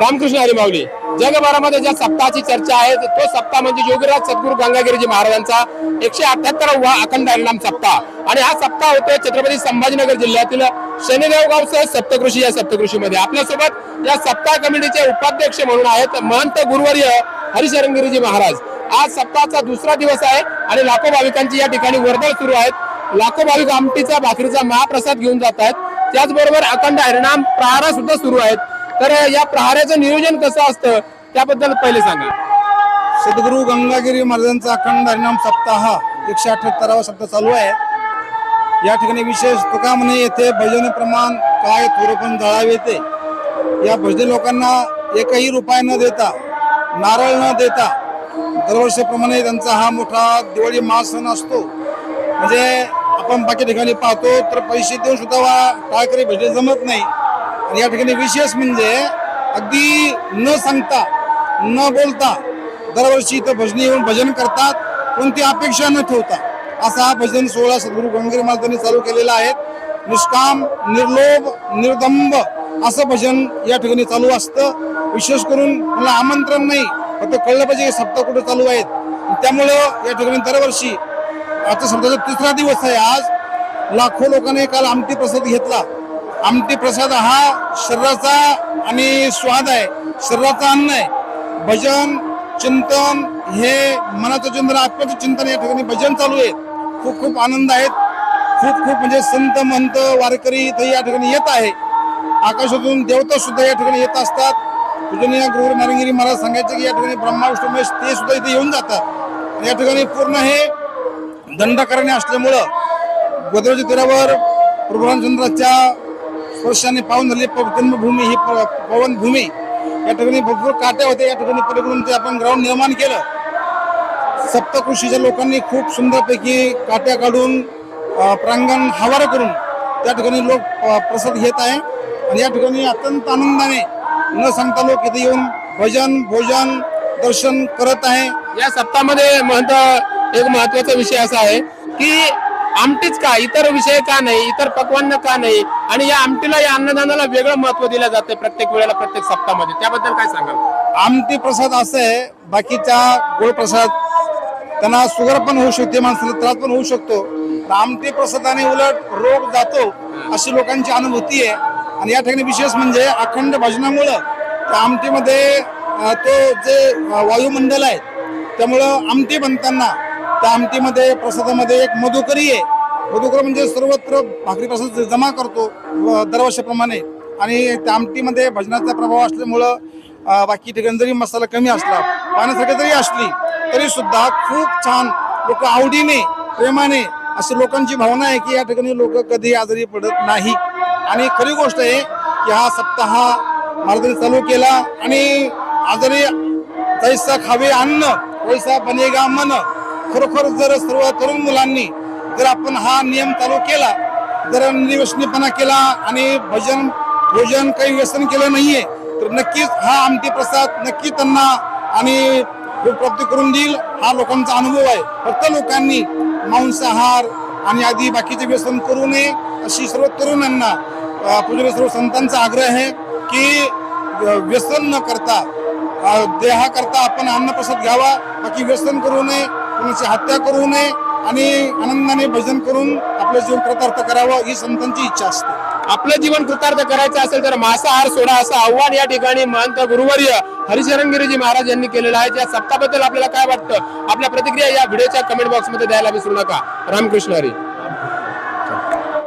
रामकृष्ण हरी माऊली जगभरामध्ये ज्या सप्ताहाची चर्चा आहे तो सप्ताह म्हणजे योगीराज सद्गुरू गंगागिरीजी महाराजांचा एकशे अठ्याहत्तरावा अखंड हरिनाम सप्ताह. आणि हा सप्ताह होतो छत्रपती संभाजीनगर जिल्ह्यातील शनिदेव गावसह सप्तकृषी या सप्तकृषीमध्ये. आपल्यासोबत या सप्ताह कमिटीचे उपाध्यक्ष म्हणून आहेत महंत गुरुवर्य हरिशरणगिरीजी महाराज. आज सप्ताहाचा दुसरा दिवस आहे आणि लाखो भाविकांची या ठिकाणी वर्दळ सुरू आहेत. लाखो भाविक आमटीचा भाकरीचा महाप्रसाद घेऊन जात आहेत. त्याचबरोबर अखंड हरिनाम प्रहारा सुद्धा सुरू आहेत. तर या प्रहाराचं नियोजन कसं असतं त्याबद्दल पहिले सांगा. सद्गुरू गंगागिरी महाराजांचा अखंड हरिनाम सप्ताह एकशे अठ्याहत्तरावा सप्ताह चालू आहे. या ठिकाणी विशेष तुका म्हणे येथे भजन प्रमाण काय थोरपण जळावे येते या भजनी लोकांना एकही रुपया न देता नारळ न देता दरवर्षीप्रमाणे त्यांचा हा मोठा दिवाळी महासण असतो. म्हणजे आपण बाकी ठिकाणी पाहतो तर पैसे देऊन सुद्धा वा टाळकरी भजन जमत नाही. आणि या ठिकाणी विशेष म्हणजे अगदी न सांगता न बोलता दरवर्षी इथं भजनी येऊन भजन करतात कोणती अपेक्षा न ठेवता. असा हा भजन सोहळा सद्गुरू गंगीर महाराजांनी चालू केलेला आहे. निष्काम निर्लोभ निर्दंब असं भजन या ठिकाणी चालू असतं. विशेष करून मला आमंत्रण नाही फक्त कळलं पाहिजे हे सप्ताह कुठे चालू आहेत. त्यामुळं या ठिकाणी दरवर्षी आता सप्ताहाचा तिसरा दिवस आहे आज. लाखो लोकांनी काल आमटी प्रसाद घेतला. आमटी प्रसाद हा शरीराचा आणि स्वाद आहे शरीराचा अन्न आहे. भजन चिंतन हे मनाचं चिंतन आत्म्याचं चिंतन या ठिकाणी भजन चालू आहे. खूप खूप आनंद आहेत. खूप खूप म्हणजे संत मंत वारकरी इथे या ठिकाणी येत आहे. आकाशातून देवता सुद्धा या ठिकाणी येत असतात. पूजनीय गुरु नारायणगिरी महाराज सांगायचे की या ठिकाणी ब्रह्मा विष्णू महेश म्हणजे ते सुद्धा इथे येऊन जातात. या ठिकाणी पूर्ण हे दंडकारण्य असल्यामुळं गोदावरी तीरावर प्रभुरामचंद्राच्या स्पर्शाने पाहून झालेली जन्मभूमी ही प- पवनभूमी. या ठिकाणी भरपूर काट्या होत्या या ठिकाणी पलीकडून ते आपण ग्राउंड निर्माण केलं सप्तकृषीच्या लोकांनी खूप सुंदरपैकी काट्या काढून प्रांगण हवार करून त्या ठिकाणी लोक प्रसाद घेत आहे. आणि या ठिकाणी अत्यंत आनंदाने न सांगता लोक इथे येऊन भजन भोजन दर्शन करत आहे. या सप्तामध्ये महत्त्व एक महत्त्वाचा विषय असा आहे की आमटीच का? इतर विषय का नाही? इतर पक्वान का नाही? आणि या आमटीला या अन्नदानाला वेगळं महत्त्व दिलं जाते प्रत्येक वेळेला प्रत्येक सप्ताहामध्ये. त्याबद्दल काय सांगाल? आमटी प्रसाद असं आहे बाकीच्या गोड प्रसाद त्यांना शुगर पण होऊ शकते माणसाला त्रास पण होऊ शकतो. आमटी प्रसादाने उलट रोग जातो अशी लोकांची अनुभूती आहे. आणि या ठिकाणी विशेष म्हणजे अखंड भजनामुळं त्या आमटीमध्ये तो जे वायुमंडल आहे त्यामुळं आमटी बनताना त्या आमटीमध्ये प्रसादामध्ये एक मधुकरी आहे. मधुकर म्हणजे सर्वत्र भाकरी प्रसाद जमा करतो व दरवर्षाप्रमाणे. आणि त्या आमटीमध्ये भजनाचा प्रभाव असल्यामुळं बाकी ठिकाणी जरी मसाला कमी असला पाण्यासारखी जरी असली तरी सुद्धा खूप छान लोक आवडीने प्रेमाने अशी लोकांची भावना आहे की या ठिकाणी लोक कधी आजारी पडत नाही. आणि खरी गोष्ट आहे की हा सप्ताह महाराजांनी चालू केला आणि आजारी जैसा खावे अन्न वैसा बनेगा मन. खरोखर जर सर्व तरुण मुलांनी जर आपण हा नियम चालू केला जर निर्व्यसनीपणा केला आणि भजन भोजन काही व्यसन केलं नाहीये तर नक्कीच हा आमटी प्रसाद नक्की त्यांना आणि प्राप्ती करून देईल. हा लोकांचा अनुभव आहे. फक्त लोकांनी मांसाहार आणि आधी बाकीचे व्यसन करू नये अशी सर्व तरुणांना अ, सर्व संतांचा आग्रह आहे की व्यसन न करता देहाकरता आपण अन्नप्रसाद घ्यावा बाकी व्यसन करू नये. कुणाची हत्या करू नये आणि आनंदाने भजन करून आपलं जीवन कृतार्थ करावं ही संतांची इच्छा असते. आपलं जीवन कृतार्थ करायचं असेल तर मांसाहार सोडा असं आव्हान या ठिकाणी महंत गुरुवर्य हरिशरणगिरीजी महाराज यांनी केलेलं आहे. या सप्ताबद्दल आपल्याला काय वाटतं? आपल्या प्रतिक्रिया या व्हिडिओच्या कमेंट बॉक्समध्ये द्यायला विसरू नका. रामकृष्ण हरी.